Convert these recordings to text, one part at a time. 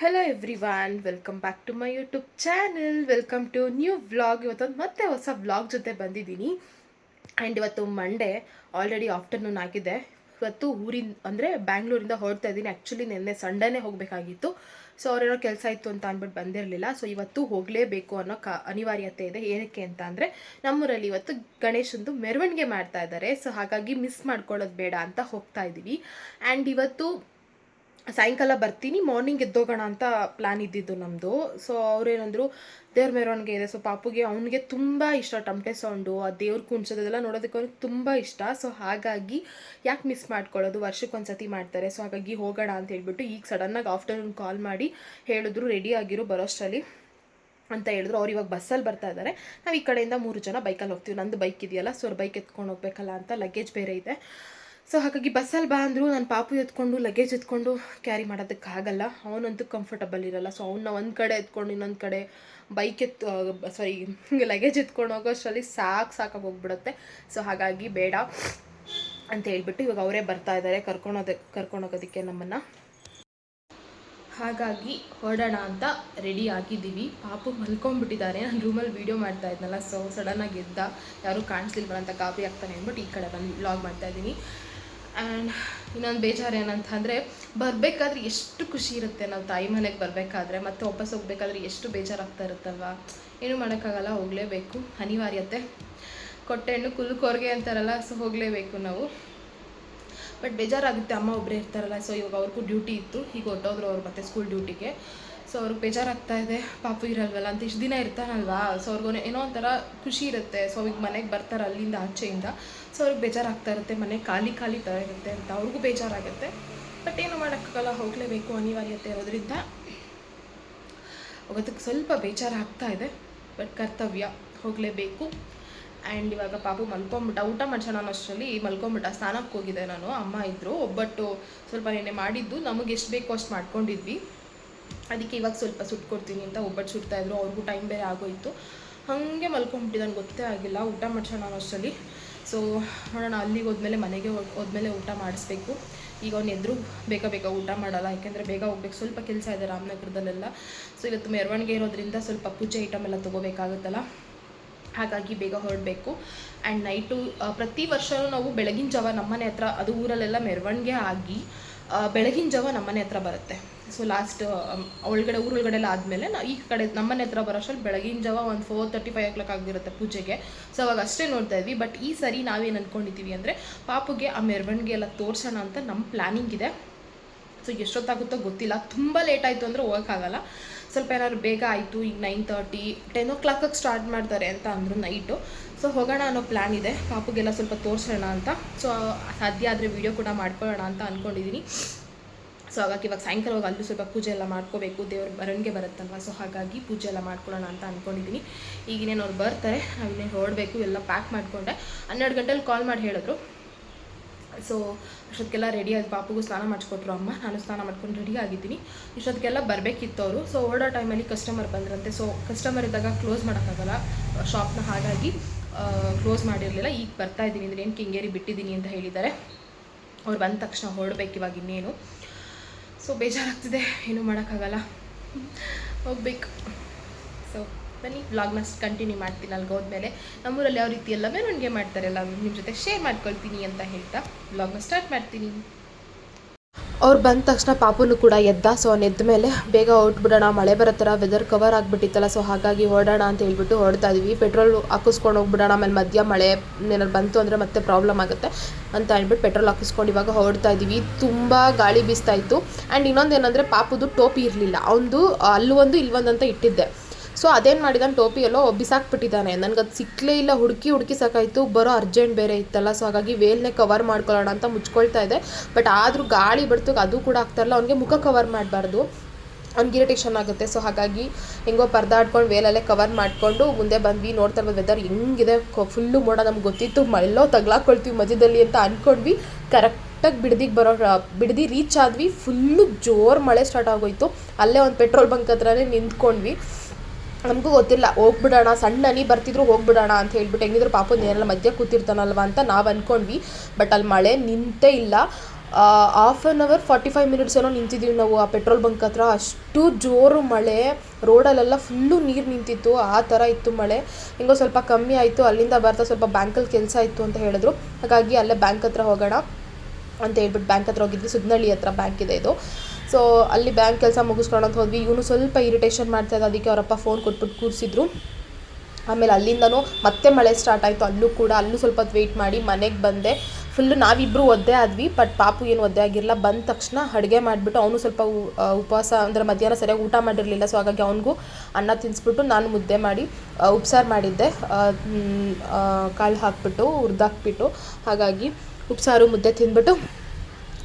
Hello every welcome back to my YouTube channel welcome to new vlog ಇವತ್ತೊಂದು ಮತ್ತೆ ಹೊಸ vlog ಜೊತೆ ಬಂದಿದ್ದೀನಿ. ಆ್ಯಂಡ್ ಇವತ್ತು ಮಂಡೇ ಆಲ್ರೆಡಿ ಆಫ್ಟರ್ನೂನ್ ಆಗಿದೆ. ಇವತ್ತು ಊರಿಂದ ಅಂದರೆ ಬ್ಯಾಂಗ್ಳೂರಿಂದ ಹೊರಡ್ತಾ ಇದ್ದೀನಿ. ಆ್ಯಕ್ಚುಲಿ ನಿನ್ನೆ ಸಂಡೇನೇ ಹೋಗಬೇಕಾಗಿತ್ತು. ಸೊ ಅವ್ರೇನೋ ಕೆಲಸ ಇತ್ತು ಅಂತ ಅಂದ್ಬಿಟ್ಟು ಬಂದಿರಲಿಲ್ಲ. ಸೊ ಇವತ್ತು ಹೋಗಲೇಬೇಕು ಅನ್ನೋ ಕ, ಅನಿವಾರ್ಯತೆ ಇದೆ. ಏನಕ್ಕೆ ಅಂತ ಅಂದರೆ ನಮ್ಮೂರಲ್ಲಿ ಇವತ್ತು ಗಣೇಶಂದು ಮೆರವಣಿಗೆ ಮಾಡ್ತಾ ಇದ್ದಾರೆ. ಸೊ ಹಾಗಾಗಿ ಮಿಸ್ ಮಾಡ್ಕೊಳ್ಳೋದು ಬೇಡ ಅಂತ ಹೋಗ್ತಾ ಇದ್ದೀವಿ. ಆ್ಯಂಡ್ ಇವತ್ತು ಸಾಯಂಕಾಲ ಬರ್ತೀನಿ ಮಾರ್ನಿಂಗ್ ಎದ್ದೋಗೋಣ ಅಂತ ಪ್ಲ್ಯಾನ್ ಇದ್ದಿದ್ದು ನಮ್ಮದು ಸೊ ಅವ್ರೇನಂದ್ರು ದೇವ್ರ ಮೆರವಣಿಗೆ ಇದೆ. ಸೊ ಪಾಪುಗೆ ಅವನಿಗೆ ತುಂಬ ಇಷ್ಟ ಟಮಟೆ ಸೌಂಡು. ಆ ದೇವ್ರ ಕುಣ್ಸೋದೆಲ್ಲ ನೋಡೋದಕ್ಕೆ ಅವ್ನಿಗೆ ತುಂಬ ಇಷ್ಟ. ಸೊ ಹಾಗಾಗಿ ಯಾಕೆ ಮಿಸ್ ಮಾಡ್ಕೊಳ್ಳೋದು? ವರ್ಷಕ್ಕೊಂದು ಸತಿ ಮಾಡ್ತಾರೆ. ಸೊ ಹಾಗಾಗಿ ಹೋಗೋಣ ಅಂತ ಹೇಳ್ಬಿಟ್ಟು ಈಗ ಸಡನ್ನಾಗಿ ಆಫ್ಟರ್ನೂನ್ ಕಾಲ್ ಮಾಡಿ ಹೇಳಿದ್ರು ರೆಡಿ ಆಗಿರು ಬರೋಷ್ಟರಲ್ಲಿ ಅಂತ ಹೇಳಿದ್ರು. ಅವ್ರು ಇವಾಗ ಬಸ್ಸಲ್ಲಿ ಬರ್ತಾ ಇದ್ದಾರೆ ನಾವು ಈ ಕಡೆಯಿಂದ ಮೂರು ಜನ ಬೈಕಲ್ಲಿ ಹೋಗ್ತೀವಿ. ನಂದು ಬೈಕ್ ಇದೆಯಲ್ಲ ಸೊ ಅವ್ರು ಬೈಕ್ ಎತ್ಕೊಂಡು ಹೋಗ್ಬೇಕಲ್ಲ ಅಂತ ಲಗೇಜ್ ಬೇರೆ ಇದೆ. ಸೊ ಹಾಗಾಗಿ ಬಸ್ಸಲ್ಲಿ ಬಾ ಅಂದರು ನಾನು ಪಾಪು ಎತ್ಕೊಂಡು ಲಗೇಜ್ ಎತ್ಕೊಂಡು ಕ್ಯಾರಿ ಮಾಡೋದಕ್ಕಾಗಲ್ಲ. ಅವನಂತೂ ಕಂಫರ್ಟಬಲ್ ಇರಲ್ಲ. ಸೊ ಅವನ್ನ ಒಂದು ಕಡೆ ಎತ್ಕೊಂಡು ಇನ್ನೊಂದು ಕಡೆ ಬೈಕ್ ಎತ್ ಸಾರಿ ಹಿಂಗೆ ಲಗೇಜ್ ಎತ್ಕೊಂಡು ಹೋಗೋಷ್ಟರಲ್ಲಿ ಸಾಕು ಸಾಕಾಗಿ ಹೋಗ್ಬಿಡುತ್ತೆ. ಸೊ ಹಾಗಾಗಿ ಬೇಡ ಅಂತ ಹೇಳ್ಬಿಟ್ಟು ಇವಾಗ ಅವರೇ ಬರ್ತಾ ಇದ್ದಾರೆ ಕರ್ಕೊಂಡೋದಕ್ಕೆ ಕರ್ಕೊಂಡೋಗೋದಕ್ಕೆ ನಮ್ಮನ್ನು. ಹಾಗಾಗಿ ಹೊರಡೋಣ ಅಂತ ರೆಡಿ ಆಗಿದ್ದೀವಿ. ಪಾಪು ಮಲ್ಕೊಂಡ್ಬಿಟ್ಟಿದ್ದಾರೆ ನಾನು ರೂಮಲ್ಲಿ ವೀಡಿಯೋ ಮಾಡ್ತಾ ಇದ್ನಲ್ಲ ಸೊ ಸಡನ್ನಾಗಿ ಎದ್ದ. ಯಾರೂ ಕಾಣಿಸ್ಲಿಲ್ವಲ್ಲ ಅಂತ ಕಾಫಿ ಆಗ್ತಾನೆ ಅಂದ್ಬಿಟ್ಟು ಈ ಕಡೆ ಬಂದು ವ್ಲಾಗ್ ಮಾಡ್ತಾ ಇದ್ದೀನಿ. ಆ್ಯಂಡ್ ಇನ್ನೊಂದು ಬೇಜಾರು ಏನಂತಂದರೆ, ಬರಬೇಕಾದ್ರೆ ಎಷ್ಟು ಖುಷಿ ಇರುತ್ತೆ ನಾವು ತಾಯಿ ಮನೆಗೆ ಬರಬೇಕಾದ್ರೆ, ಮತ್ತೆ ವಾಪಸ್ ಹೋಗ್ಬೇಕಾದ್ರೆ ಎಷ್ಟು ಬೇಜಾರಾಗ್ತಾ ಇರುತ್ತಲ್ವ? ಏನು ಮಾಡೋಕ್ಕಾಗಲ್ಲ, ಹೋಗಲೇಬೇಕು, ಅನಿವಾರ್ಯತೆ. ಕೊಟ್ಟೆ ಹಣ್ಣು ಕುಲ್ಕೋರ್ಗೆ ಅಂತಾರಲ್ಲ, ಸೊ ಹೋಗಲೇಬೇಕು ನಾವು. ಬಟ್ ಬೇಜಾರಾಗುತ್ತೆ, ಅಮ್ಮ ಒಬ್ಬರೇ ಇರ್ತಾರಲ್ಲ, ಸೊ ಇವಾಗ ಅವ್ರಿಗೂ ಡ್ಯೂಟಿ ಇತ್ತು ಈಗ ಹೊಟ್ಟೋದ್ರು ಅವ್ರು ಮತ್ತೆ ಸ್ಕೂಲ್ ಡ್ಯೂಟಿಗೆ ಸೊ ಅವ್ರಿಗೆ ಬೇಜಾರಾಗ್ತಾ ಇದೆ. ಪಾಪು ಇರಲ್ವಲ್ಲ ಅಂತ ಇಷ್ಟು ದಿನ ಇರ್ತಾನಲ್ವಾ? ಸೊ ಅವ್ರಿಗೂ ಏನೋ ಒಂಥರ ಖುಷಿ ಇರುತ್ತೆ. ಸೊ ಈಗ ಮನೆಗೆ ಬರ್ತಾರೆ ಅಲ್ಲಿಂದ ಆಚೆಯಿಂದ. ಸೊ ಅವ್ರಿಗೆ ಬೇಜಾರಾಗ್ತಾ ಇರುತ್ತೆ. ಮನೆ ಖಾಲಿ ಖಾಲಿ ಥರ ಇರುತ್ತೆ ಅಂತ. ಅವ್ರಿಗೂ ಬೇಜಾರಾಗುತ್ತೆ. ಬಟ್ ಏನು ಮಾಡೋಕ್ಕಾಗಲ್ಲ. ಹೋಗಲೇಬೇಕು ಅನಿವಾರ್ಯತೆ ಇರೋದ್ರಿಂದ. ಅವತ್ತಕ್ಕೆ ಸ್ವಲ್ಪ ಬೇಜಾರಾಗ್ತಾ ಇದೆ. ಬಟ್ ಕರ್ತವ್ಯ. ಹೋಗಲೇಬೇಕು. ಆ್ಯಂಡ್ ಇವಾಗ ಪಾಪು ಮಲ್ಕೊಂಬಿಟ್ಟ, ಊಟ ಮಾಡ್ಸೋಣ ಅಷ್ಟರಲ್ಲಿ ಮಲ್ಕೊಂಬಿಟ್ಟ. ಸ್ನಾನಕ್ಕೆ ಹೋಗಿದ್ದೆ ನಾನು. ಅಮ್ಮ ಇದ್ದರು ಒಬ್ಬಟ್ಟು ಸ್ವಲ್ಪ ನೆನೆ ಮಾಡಿದ್ದು. ನಮಗೆ ಎಷ್ಟು ಬೇಕೋ ಅಷ್ಟು ಮಾಡ್ಕೊಂಡಿದ್ವಿ. ಅದಕ್ಕೆ ಇವಾಗ ಸ್ವಲ್ಪ ಸುಟ್ಕೊಡ್ತೀನಿ ಅಂತ ಒಬ್ಬಟ್ಟು ಸುಡ್ತಾಯಿದ್ರು ಅವ್ರಿಗೂ ಟೈಮ್ ಬೇರೆ ಆಗೋಯ್ತು. ಹಾಗೆ ಮಲ್ಕೊಂಬಿಟ್ಟಿದ್ದಾನೆ, ಗೊತ್ತೇ ಆಗಿಲ್ಲ. ಊಟ ಮಾಡ್ಸೋಣ ಅಷ್ಟರಲ್ಲಿ. ಸೊ ನೋಡೋಣ, ಅಲ್ಲಿಗೆ ಹೋದ್ಮೇಲೆ ಮನೆಗೆ ಹೋದ್ಮೇಲೆ ಊಟ ಮಾಡಿಸ್ಬೇಕು. ಈಗ ಅವ್ನು ಎದುರು ಬೇಗ ಬೇಗ ಊಟ ಮಾಡಲ್ಲ, ಯಾಕೆಂದರೆ ಬೇಗ ಹೋಗ್ಬೇಕು. ಸ್ವಲ್ಪ ಕೆಲಸ ಇದೆ ರಾಮನಗರದಲ್ಲೆಲ್ಲ. ಸೊ ಇವತ್ತು ಮೆರವಣಿಗೆ ಇರೋದ್ರಿಂದ ಸ್ವಲ್ಪ ಪೂಜೆ ಐಟಮ್ ಎಲ್ಲ ತೊಗೋಬೇಕಾಗುತ್ತಲ್ಲ. ಹಾಗಾಗಿ ಬೇಗ ಹೊರಡಬೇಕು. ಆ್ಯಂಡ್ ನೈಟು ಪ್ರತಿ ವರ್ಷವೂ ನಾವು ಬೆಳಗಿನ ಜಾವ ನಮ್ಮನೆ ಹತ್ರ, ಅದು ಊರಲ್ಲೆಲ್ಲ ಮೆರವಣಿಗೆ ಆಗಿ ಬೆಳಗಿನ ಜಾವ ನಮ್ಮನೆ ಹತ್ರ ಬರುತ್ತೆ. ಸೊ ಲಾಸ್ಟ್ ಒಳಗಡೆ, ಊರೊಳಗಡೆ ಎಲ್ಲ ಆದಮೇಲೆ ನಾ ಈ ಕಡೆ ನಮ್ಮನೆ ಹತ್ರ ಬರೋಷ್ಟರಲ್ಲಿ ಬೆಳಗಿನ ಜಾವ ಒಂದು four thirty five o'clock ಆಗಿರುತ್ತೆ ಪೂಜೆಗೆ. ಸೊ ಅವಾಗ ಅಷ್ಟೇ ನೋಡ್ತಾ ಇದ್ವಿ. ಬಟ್ ಈ ಸರಿ ನಾವೇನು ಅಂದ್ಕೊಂಡಿದ್ದೀವಿ ಅಂದರೆ ಪಾಪುಗೆ ಆ ಮೆರವಣಿಗೆ ಎಲ್ಲ ತೋರಿಸೋಣ ಅಂತ ನಮ್ಮ ಪ್ಲ್ಯಾನಿಂಗ್ ಇದೆ. ಸೊ ಎಷ್ಟೊತ್ತಾಗುತ್ತೋ ಗೊತ್ತಿಲ್ಲ. ತುಂಬ ಲೇಟ್ ಆಯಿತು ಅಂದರೆ ಹೋಗೋಕ್ಕಾಗಲ್ಲ ಸ್ವಲ್ಪ ಏನಾದ್ರು ಬೇಗ ಆಯಿತು. ಈಗ ನೈನ್ ತರ್ಟಿ ಟೆನ್ ಓ ಕ್ಲಾಕಿಗೆ ಸ್ಟಾರ್ಟ್ ಮಾಡ್ತಾರೆ ಅಂತ ಅಂದರು ನೈಟು ಸೊ ಹೋಗೋಣ ಅನ್ನೋ ಪ್ಲ್ಯಾನ್ ಇದೆ. ಪಾಪುಗೆಲ್ಲ ಸ್ವಲ್ಪ ತೋರಿಸೋಣ ಅಂತ. ಸೊ ಸಾಧ್ಯ ಆದರೆ ವೀಡಿಯೋ ಕೂಡ ಮಾಡ್ಕೊಳ್ಳೋಣ ಅಂತ ಅಂದ್ಕೊಂಡಿದ್ದೀನಿ ಸೊ ಹಾಗಾಗಿ ಇವಾಗ ಸಾಯಂಕಾಲ ಹೋಗಿ ಅಲ್ಲೂ ಸ್ವಲ್ಪ ಪೂಜೆ ಎಲ್ಲ ಮಾಡ್ಕೋಬೇಕು, ದೇವ್ರ ಬರಂಗೆ ಬರುತ್ತಲ್ವ? ಸೊ ಹಾಗಾಗಿ ಪೂಜೆ ಎಲ್ಲ ಮಾಡ್ಕೊಳ್ಳೋಣ ಅಂತ ಅಂದ್ಕೊಂಡಿದ್ದೀನಿ ಈಗಿನೇನು ಅವ್ರು ಬರ್ತಾರೆ ನಾವಿನ್ನೇನು ಹೊರಡಬೇಕು ಎಲ್ಲ ಪ್ಯಾಕ್ ಮಾಡಿಕೊಂಡೆ ಹನ್ನೆರಡು ಗಂಟೆಲಿ ಕಾಲ್ ಮಾಡಿ ಹೇಳಿದ್ರು. ಸೊ ಅಷ್ಟೊತ್ತಿಗೆಲ್ಲ ರೆಡಿ ಆಗಿ ಪಾಪುಗೂ ಸ್ನಾನ ಮಾಡಿಸ್ಕೊಟ್ರು ಅಮ್ಮ. ನಾನು ಸ್ನಾನ ಮಾಡ್ಕೊಂಡು ರೆಡಿ ಆಗಿದ್ದೀನಿ. ಇಷ್ಟೊತ್ತಿಗೆಲ್ಲ ಬರಬೇಕಿತ್ತು ಅವರು. ಸೊ ಹೊರಡೋ ಟೈಮಲ್ಲಿ ಕಸ್ಟಮರ್ ಬಂದ್ರಂತೆ. ಸೊ ಕಸ್ಟಮರ್ ಇದ್ದಾಗ ಕ್ಲೋಸ್ ಮಾಡೋಕ್ಕಾಗಲ್ಲ. ಶಾಪ್ನ ಹಾಗಾಗಿ ಕ್ಲೋಸ್ ಮಾಡಿರಲಿಲ್ಲ. ಈಗ ಬರ್ತಾ ಇದ್ದೀನಿ. ಅಂದರೆ ಏನು ಕಿಂಗೇರಿ ಬಿಟ್ಟಿದ್ದೀನಿ ಅಂತ ಹೇಳಿದ್ದಾರೆ. ಅವ್ರು ಬಂದ ತಕ್ಷಣ ಹೊರಡ್ಬೇಕು ಇವಾಗ ಇನ್ನೇನು. ಸೊ ಬೇಜಾರಾಗ್ತಿದೆ. ಏನೂ ಮಾಡೋಕ್ಕಾಗಲ್ಲ. ಹೋಗ್ಬೇಕು. ಸೊ ಬನ್ನಿ. ವ್ಲಾಗ್ನ ಕಂಟಿನ್ಯೂ ಮಾಡ್ತೀನಿ ಅಲ್ಲಿಗೆ ಹೋದ್ಮೇಲೆ. ನಮ್ಮೂರಲ್ಲಿ ಯಾವ ರೀತಿ ಎಲ್ಲ ಮೆರವಣಿಗೆ ಮಾಡ್ತಾರಲ್ಲ ನಿಮ್ಮ ಜೊತೆ ಶೇರ್ ಮಾಡ್ಕೊಳ್ತೀನಿ ಅಂತ ಹೇಳ್ತಾ. ವ್ಲಾಗ್ನ ಸ್ಟಾರ್ಟ್ ಮಾಡ್ತೀನಿ. ಅವ್ರು ಬಂದ ತಕ್ಷಣ ಪಾಪುನು ಕೂಡ ಎದ್ದ. ಸೊ ಎದ್ದ ಮೇಲೆ ಬೇಗ ಹೊರಟ್ಬಿಡೋಣ, ಮಳೆ ಬರೋ ವೆದರ್ ಕವರ್ ಆಗಿಬಿಟ್ಟಿತ್ತಲ್ಲ ಸೊ ಹಾಗಾಗಿ ಓಡೋಣ ಅಂತ ಹೇಳ್ಬಿಟ್ಟು ಹೊಡ್ತಾ ಇದ್ವಿ. ಪೆಟ್ರೋಲ್ ಹಾಕಿಸ್ಕೊಂಡು ಹೋಗ್ಬಿಡೋಣ, ಆಮೇಲೆ ಮಧ್ಯ ಮಳೆ ಏನಾದ್ರು ಬಂತು ಅಂದರೆ ಮತ್ತೆ ಪ್ರಾಬ್ಲಮ್ ಆಗುತ್ತೆ ಅಂತ ಹೇಳ್ಬಿಟ್ಟು ಪೆಟ್ರೋಲ್ ಹಾಕಿಸ್ಕೊಂಡು ಇವಾಗ ಹೊರಡ್ತಾ ಇದ್ದೀವಿ. ತುಂಬ ಗಾಳಿ ಬೀಸ್ತಾ ಇತ್ತು. ಆ್ಯಂಡ್ ಇನ್ನೊಂದು ಏನಂದರೆ ಪಾಪುದು ಟೋಪಿ ಇರಲಿಲ್ಲ. ಅವನದು ಅಲ್ಲೂ ಒಂದು ಇಲ್ಲೊಂದು ಅಂತ ಇಟ್ಟಿದ್ದೆ. ಸೊ ಅದೇನು ಮಾಡಿದಾನೆ, ಟೋಪಿ ಎಲ್ಲೋ ಬಿಸಾಕ್ಬಿಟ್ಟಿದ್ದಾನೆ. ನನಗೆ ಅದು ಸಿಕ್ಕಲೇ ಇಲ್ಲ, ಹುಡುಕಿ ಹುಡುಕಿ ಸಾಕಾಯಿತು. ಬರೋ ಅರ್ಜೆಂಟ್ ಬೇರೆ ಇತ್ತಲ್ಲ ಸೊ ಹಾಗಾಗಿ ವೇಲ್ನೇ ಕವರ್ ಮಾಡ್ಕೊಳ್ಳೋಣ ಅಂತ ಮುಚ್ಕೊಳ್ತಾ ಇದೆ. ಬಟ್ ಆದರೂ ಗಾಳಿ ಬರ್ತಕ್ಕೆ ಅದು ಕೂಡ ಆಗ್ತಾರಲ್ಲ ಅವನಿಗೆ ಮುಖ ಕವರ್ ಮಾಡಬಾರ್ದು. ಅವ್ನಿಗೆ ಇರಿಟೇಷನ್ ಆಗುತ್ತೆ. ಸೊ ಹಾಗಾಗಿ ಹೆಂಗೋ ಪರ್ದಾಡ್ಕೊಂಡು ವೇಲಲ್ಲೇ ಕವರ್ ಮಾಡಿಕೊಂಡು ಮುಂದೆ ಬಂದ್ವಿ. ನೋಡ್ತಾ ಇರ್ಬೋದು ವೆದರ್ ಹೆಂಗಿದೆ. ಫುಲ್ಲು ಮೋಡ ನಮ್ಗೆ ಗೊತ್ತಿತ್ತು. ಎಲ್ಲೋ ತಗ್ಲಾಕೊಳ್ತೀವಿ ಮಧ್ಯದಲ್ಲಿ ಅಂತ ಅಂದ್ಕೊಂಡ್ವಿ ಕರೆಕ್ಟಾಗಿ ಬಿಡ್ದಿಗೆ ಬರೋ, ಬಿಡದಿ ರೀಚ್ ಆದ್ವಿ. ಫುಲ್ಲು ಜೋರು ಮಳೆ ಸ್ಟಾರ್ಟ್ ಆಗೋಯ್ತು. ಅಲ್ಲೇ ಒಂದು ಪೆಟ್ರೋಲ್ ಬಂಕ್ ಹತ್ರನೇ ನಿಂತ್ಕೊಂಡ್ವಿ. ನಮಗೂ ಗೊತ್ತಿಲ್ಲ, ಹೋಗ್ಬಿಡೋಣ, ಸಣ್ಣ ಹನಿ ಬರ್ತಿದ್ರು ಹೋಗ್ಬಿಡೋಣ ಅಂತ ಹೇಳ್ಬಿಟ್ಟು ಹೆಂಗಿದ್ರು ಪಾಪು ಏನೆಲ್ಲ ಮಧ್ಯೆ ಕೂತಿರ್ತಾನಲ್ವ ಅಂತ ನಾವು ಅಂದ್ಕೊಂಡ್ವಿ ಬಟ್ ಅಲ್ಲಿ ಮಳೆ ನಿಂತೇ ಇಲ್ಲ. Half an hour forty five minutes ಏನೋ ನಿಂತಿದ್ದೀವಿ ನಾವು ಆ ಪೆಟ್ರೋಲ್ ಬಂಕ್ ಹತ್ರ. ಅಷ್ಟು ಜೋರು ಮಳೆ, ರೋಡಲ್ಲೆಲ್ಲ ಫುಲ್ಲು ನೀರು ನಿಂತಿತ್ತು, ಆ ಥರ ಇತ್ತು ಮಳೆ. ಹಿಂಗೋ ಸ್ವಲ್ಪ ಕಮ್ಮಿ ಆಯಿತು, ಅಲ್ಲಿಂದ ಬರ್ತಾ ಸ್ವಲ್ಪ ಬ್ಯಾಂಕಲ್ಲಿ ಕೆಲಸ ಇತ್ತು ಅಂತ ಹೇಳಿದ್ರು. ಹಾಗಾಗಿ ಅಲ್ಲೇ ಬ್ಯಾಂಕ್ ಹತ್ರ ಹೋಗೋಣ ಅಂತ ಹೇಳ್ಬಿಟ್ಟು ಬ್ಯಾಂಕ್ ಹತ್ರ ಹೋಗಿದ್ವಿ. ಸುದ್ನಳ್ಳಿ ಹತ್ರ ಬ್ಯಾಂಕ್ ಇದೆ ಇದು. ಸೊ ಅಲ್ಲಿ ಬ್ಯಾಂಕ್ ಕೆಲಸ ಮುಗಿಸ್ಕೊಂಡು ಅಂತ ಹೋದ್ವಿ. ಇವನು ಸ್ವಲ್ಪ ಇರಿಟೇಷನ್ ಮಾಡ್ತಾ ಇದ್ದ. ಅದಕ್ಕೆ ಅವರಪ್ಪ ಫೋನ್ ಕೊಟ್ಬಿಟ್ಟು ಕೂರಿಸಿದ್ರು. ಆಮೇಲೆ ಅಲ್ಲಿಂದನೂ ಮತ್ತೆ ಮಳೆ ಸ್ಟಾರ್ಟ್ ಆಯಿತು. ಅಲ್ಲೂ ಕೂಡ, ಅಲ್ಲೂ ಸ್ವಲ್ಪ ಹೊತ್ತು ವೆಯ್ಟ್ ಮಾಡಿ ಮನೆಗೆ ಬಂದೆ. ಫುಲ್ಲು ನಾವಿಬ್ಬರು ಒದ್ದೆ ಆದ್ವಿ ಬಟ್ ಪಾಪು ಏನು ಒದ್ದೆ ಆಗಿರಲಿಲ್ಲ. ಬಂದ ತಕ್ಷಣ ಅಡುಗೆ ಮಾಡಿಬಿಟ್ಟು ಅವನು ಸ್ವಲ್ಪ ಉಪವಾಸ ಅಂದರೆ ಮಧ್ಯಾಹ್ನ ಸರಿಯಾಗಿ ಊಟ ಮಾಡಿರಲಿಲ್ಲ. ಸೊ ಹಾಗಾಗಿ ಅವನಿಗೂ ಅನ್ನ ತಿನ್ನಿಸ್ಬಿಟ್ಟು ನಾನು ಮುದ್ದೆ ಮಾಡಿ ಉಪ್ಸಾರು ಮಾಡಿದ್ದೆ. ಕಾಳು ಹಾಕ್ಬಿಟ್ಟು, ಹುರಿದಾಕ್ಬಿಟ್ಟು. ಹಾಗಾಗಿ ಉಪ್ಸಾರು, ಮುದ್ದೆ ತಿಂದ್ಬಿಟ್ಟು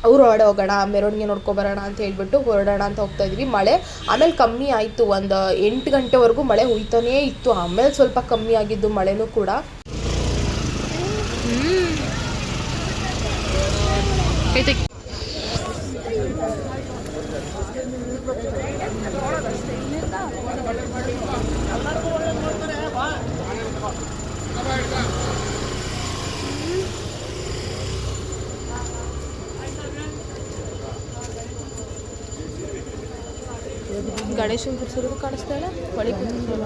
ಅವ್ರು ಹೊರಡೆ ಹೋಗೋಣ, ಮೆರವಣಿಗೆ ನೋಡ್ಕೊಬರೋಣ ಅಂತ ಹೇಳ್ಬಿಟ್ಟು ಹೊರಡೋಣ ಅಂತ ಹೋಗ್ತಾ ಇದ್ವಿ. ಮಳೆ ಆಮೇಲೆ ಕಮ್ಮಿ ಆಯಿತು, ಒಂದು ಎಂಟು ಗಂಟೆವರೆಗೂ ಮಳೆ ಹುಯ್ತಾನೇ ಇತ್ತು. ಆಮೇಲೆ ಸ್ವಲ್ಪ ಕಮ್ಮಿ ಆಗಿದ್ದು ಮಳೆನೂ ಕೂಡ. ಗಣೇಶನ ಕುರ್ಸೋದು ಕಾಣಿಸ್ತಾ ಇಲ್ಲ ಹೊಳಿ ಕುರ್ಸೋಲ್ಲ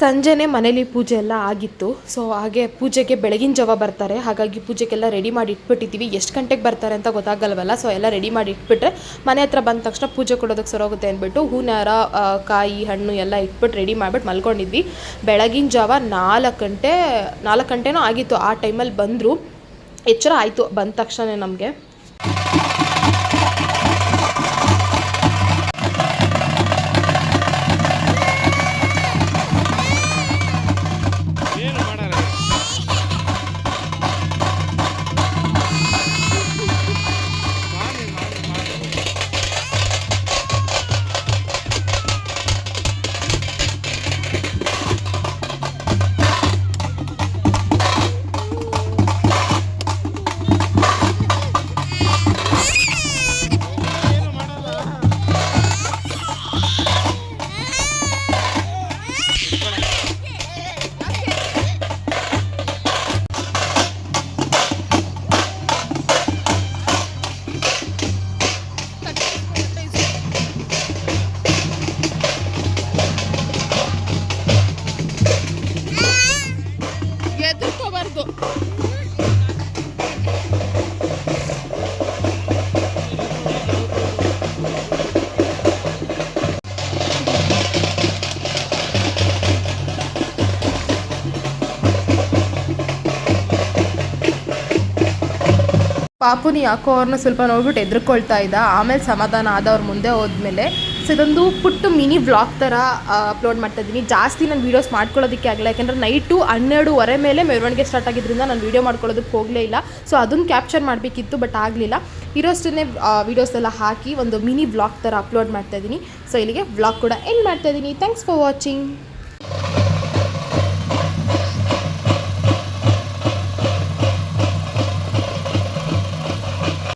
ಸಂಜೆನೆ ಮನೇಲಿ ಪೂಜೆ ಎಲ್ಲ ಆಗಿತ್ತು. ಸೊ ಹಾಗೆ ಪೂಜೆಗೆ ಬೆಳಗಿನ ಜಾವ ಬರ್ತಾರೆ. ಹಾಗಾಗಿ ಪೂಜೆಗೆಲ್ಲ ರೆಡಿ ಮಾಡಿ ಇಟ್ಬಿಟ್ಟಿದ್ದೀವಿ. ಎಷ್ಟು ಗಂಟೆಗೆ ಬರ್ತಾರೆ ಅಂತ ಗೊತ್ತಾಗಲ್ವಲ್ಲ? ಸೊ ಎಲ್ಲ ರೆಡಿ ಮಾಡಿ ಇಟ್ಬಿಟ್ರೆ ಮನೆ ಹತ್ರ ಬಂದ ತಕ್ಷಣ ಪೂಜೆ ಕೊಡೋದಕ್ಕೆ ಸರೋಗುತ್ತೆ ಅಂದ್ಬಿಟ್ಟು ಹೂನಾರ ಕಾಯಿ, ಹಣ್ಣು ಎಲ್ಲ ಇಟ್ಬಿಟ್ಟು ರೆಡಿ ಮಾಡಿಬಿಟ್ಟು ಮಲ್ಕೊಂಡಿದ್ವಿ. ಬೆಳಗಿನ ಜಾವ ನಾಲ್ಕು ಗಂಟೆ, ನಾಲ್ಕು ಗಂಟೆನೂ ಆಗಿತ್ತು. ಆ ಟೈಮಲ್ಲಿ ಬಂದರು. ಎಚ್ಚರ ಆಯಿತು ಬಂದ ತಕ್ಷಣ ನಮಗೆ. ಪಾಪುನಿ ಯಾಕೋ ಅವ್ರನ್ನ ಸ್ವಲ್ಪ ನೋಡ್ಬಿಟ್ಟು ಎದ್ರುಕೊಳ್ತಾ ಇದ್ದ. ಆಮೇಲೆ ಸಮಾಧಾನ ಆದವ್ರ ಮುಂದೆ ಹೋದ್ಮೇಲೆ ಸೊ ಇದೊಂದು ಪುಟ್ಟು ಮಿನಿ ವ್ಲಾಗ್ ಥರ ಅಪ್ಲೋಡ್ ಮಾಡ್ತಾ ಇದ್ದೀನಿ. ಜಾಸ್ತಿ ನಾನು ವೀಡಿಯೋಸ್ ಮಾಡ್ಕೊಳ್ಳೋದಕ್ಕೆ ಆಗಲ್ಲ. ಯಾಕೆಂದರೆ ನೈಟು ಹನ್ನೆರಡುವರೆ ಮೇಲೆ ಮೆರವಣಿಗೆ ಸ್ಟಾರ್ಟ್ ಆಗಿದ್ದರಿಂದ ನಾನು ವೀಡಿಯೋ ಮಾಡ್ಕೊಳ್ಳೋದಕ್ಕೆ ಹೋಗಲೇ ಇಲ್ಲ. ಸೊ ಅದನ್ನು ಕ್ಯಾಪ್ಚರ್ ಮಾಡಬೇಕಿತ್ತು ಬಟ್ ಆಗಲಿಲ್ಲ. ಇರೋಷ್ಟನ್ನೇ ವೀಡಿಯೋಸ್ ಎಲ್ಲ ಹಾಕಿ ಒಂದು ಮಿನಿ ವ್ಲಾಗ್ ಥರ ಅಪ್ಲೋಡ್ ಮಾಡ್ತಾ ಇದ್ದೀನಿ. ಸೊ ಇಲ್ಲಿಗೆ ವ್ಲಾಗ್ ಕೂಡ ಎಂಡ್ ಮಾಡ್ತಾ ಇದ್ದೀನಿ. Thanks for watching